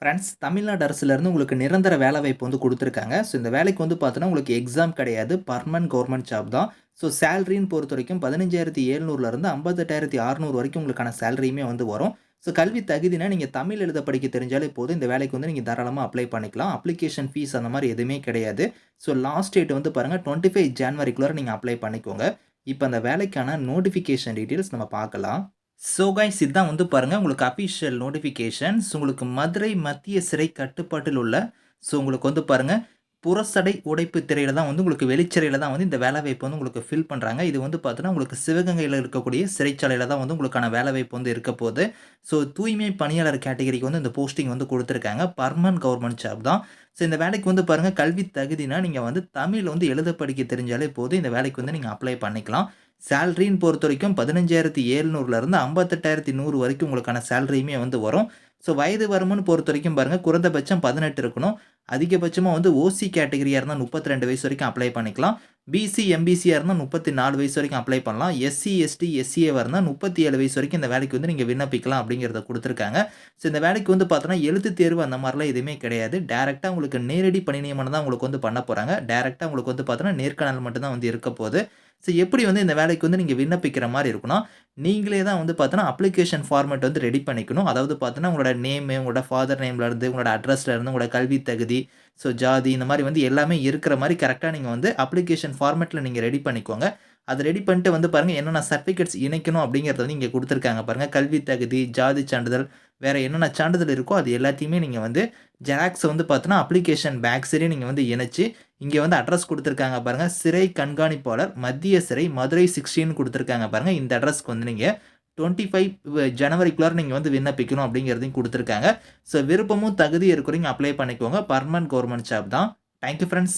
Friends Tamil Nadu அரசுலேருந்து உங்களுக்கு நிரந்தர வேலைவாய்ப்பு வந்து கொடுத்துருக்காங்க. ஸோ இந்த வேலைக்கு வந்து பார்த்தோன்னா உங்களுக்கு எக்ஸாம் கிடையாது. பர்மனன்ட் கவர்மெண்ட் ஜாப் தான். ஸோ சேலரின்னு பொறுத்த வரைக்கும் பதினஞ்சாயிரத்தி ஏழ்நூறுலேருந்து ஐம்பத்தெட்டாயிரத்தி அறநூறு வரைக்கும் உங்களுக்கான சேலரியுமே வந்து வரும். ஸோ கல்வி தகுதினா நீங்கள் தமிழ் எழுத படிக்க தெரிஞ்சாலே போதும். இந்த வேலைக்கு வந்து நீங்கள் தாராளமாக அப்ளை பண்ணிக்கலாம். அப்ளிகேஷன் ஃபீஸ் அந்த மாதிரி எதுவுமே கிடையாது. ஸோ லாஸ்ட் டேட் வந்து பாருங்கள் டுவெண்ட்டி ஃபைவ் ஜான்வரிக்குள்ளே நீங்கள் அப்ளை பண்ணிக்கோங்க. இப்போ அந்த வேலைக்கான நோட்டிஃபிகேஷன் டீட்டெயில்ஸ் நம்ம பார்க்கலாம். ஸோ கைஸ் இதுதான் வந்து பாருங்கள் உங்களுக்கு அஃபிஷியல் நோட்டிஃபிகேஷன்ஸ் உங்களுக்கு மதுரை மத்திய சிறை கட்டுப்பாட்டில் உள்ள ஸோ உங்களுக்கு வந்து பாருங்கள் புறசடை உடைப்பு திரையில் தான் வந்து உங்களுக்கு வெளிச்சிறையில் தான் வந்து இந்த வேலைவாய்ப்பு வந்து உங்களுக்கு ஃபில் பண்ணுறாங்க இது வந்து பார்த்தோன்னா உங்களுக்கு சிவகங்கையில் இருக்கக்கூடிய சிறைச்சாலையில் தான் வந்து உங்களுக்கான வேலைவாய்ப்பு வந்து இருக்க போகுது. ஸோ தூய்மை பணியாளர் கேட்டகரிக்கு வந்து இந்த போஸ்டிங் வந்து கொடுத்துருக்காங்க. பர்மனன்ட் கவர்மெண்ட் ஜாப் தான். ஸோ இந்த வேலைக்கு வந்து பாருங்கள் கல்வி தகுதினா நீங்கள் வந்து தமிழ் வந்து எழுத படிக்க தெரிஞ்சாலே போதும். இந்த வேலைக்கு வந்து நீங்கள் அப்ளை பண்ணிக்கலாம். சேல்ரின்னு பொறுத்த வரைக்கும் பதினஞ்சாயிரத்தி ஏழ்நூறுலேருந்து ஐம்பத்தெட்டாயிரத்தி நூறு வரைக்கும் உங்களுக்கான சேலரியுமே வந்து வரும். ஸோ வயது வரம்புன்னு பொறுத்த வரைக்கும் பாருங்கள் குறைந்தபட்சம் பதினெட்டு இருக்கணும். அதிகபட்சமாக வந்து ஓசி கேட்டகரியாக இருந்தால் முப்பத்தி ரெண்டு வயசு வரைக்கும் அப்ளை பண்ணிக்கலாம். பிசி எம்பிசியாக இருந்தால் முப்பத்தி நாலு வயசு வரைக்கும் அப்ளை பண்ணலாம். எஸ்சி எஸ்டி எஸ்சிஏவாக இருந்தால் முப்பத்தி ஏழு வயசு வரைக்கும் இந்த வேலைக்கு வந்து நீங்கள் விண்ணப்பிக்கலாம் அப்படிங்கிறத கொடுத்துருக்காங்க. ஸோ இந்த வேலைக்கு வந்து பார்த்தோன்னா எழுத்து தேர்வு அந்த மாதிரிலாம் எதுவுமே கிடையாது. டேரெக்டாக உங்களுக்கு நேரடி பணி நியமனம் தான் உங்களுக்கு வந்து பண்ண போகிறாங்க டேரெக்டாக உங்களுக்கு வந்து பார்த்தோன்னா நேர்காணல் மட்டும்தான் வந்து இருக்க போகுது. ஸோ எப்படி வந்து இந்த வேலைக்கு வந்து நீங்கள் விண்ணப்பிக்கிற மாதிரி இருக்குன்னா நீங்களே தான் வந்து பார்த்தோன்னா அப்ளிகேஷன் ஃபார்மேட் வந்து ரெடி பண்ணிக்கணும். அதாவது பார்த்தோன்னா உங்களோட நேமு உங்களோட ஃபாதர் நேம்லேருந்து உங்களோட அட்ரஸ்லேருந்து உங்களோட கல்வி தகுதி ஸோ ஜாதி இந்த மாதிரி வந்து எல்லாமே இருக்கிற மாதிரி கரெக்டாக நீங்கள் வந்து அப்ளிகேஷன் ஃபார்மேட்டில் நீங்கள் ரெடி பண்ணிக்கோங்க. அதை ரெடி பண்ணிட்டு வந்து பாருங்கள் என்னென்ன சர்டிஃபிகேட்ஸ் இணைக்கணும் அப்படிங்கிறத வந்து இங்கே கொடுத்துருக்காங்க பாருங்கள் கல்வி தகுதி ஜாதி சான்றிதழ் வேறு என்னென்ன சான்றிதழ் இருக்கோ அது எல்லாத்தையுமே நீங்கள் வந்து ஜெராக்ஸ் வந்து பார்த்தோன்னா அப்ளிகேஷன் பேக் சரி நீங்கள் வந்து இணைச்சி இங்கே வந்து அட்ரஸ் கொடுத்துருக்காங்க பாருங்கள் சிறை கண்காணிப்பாளர் மத்திய சிறை மதுரை சிக்ஸ்டின்னு கொடுத்துருக்காங்க பாருங்கள் இந்த அட்ரஸ்க்கு வந்து நீங்கள் டுவெண்ட்டி ஃபைவ் ஜனவரிக்குள்ளார நீங்கள் வந்து விண்ணப்பிக்கணும் அப்படிங்கிறதையும் கொடுத்துருக்காங்க. ஸோ விருப்பமும் தகுதி இருக்கிறீங்க அப்ளை பண்ணிக்கோங்க. பர்மனன்ட் கவர்மெண்ட் ஜாப் தான். Thank you friends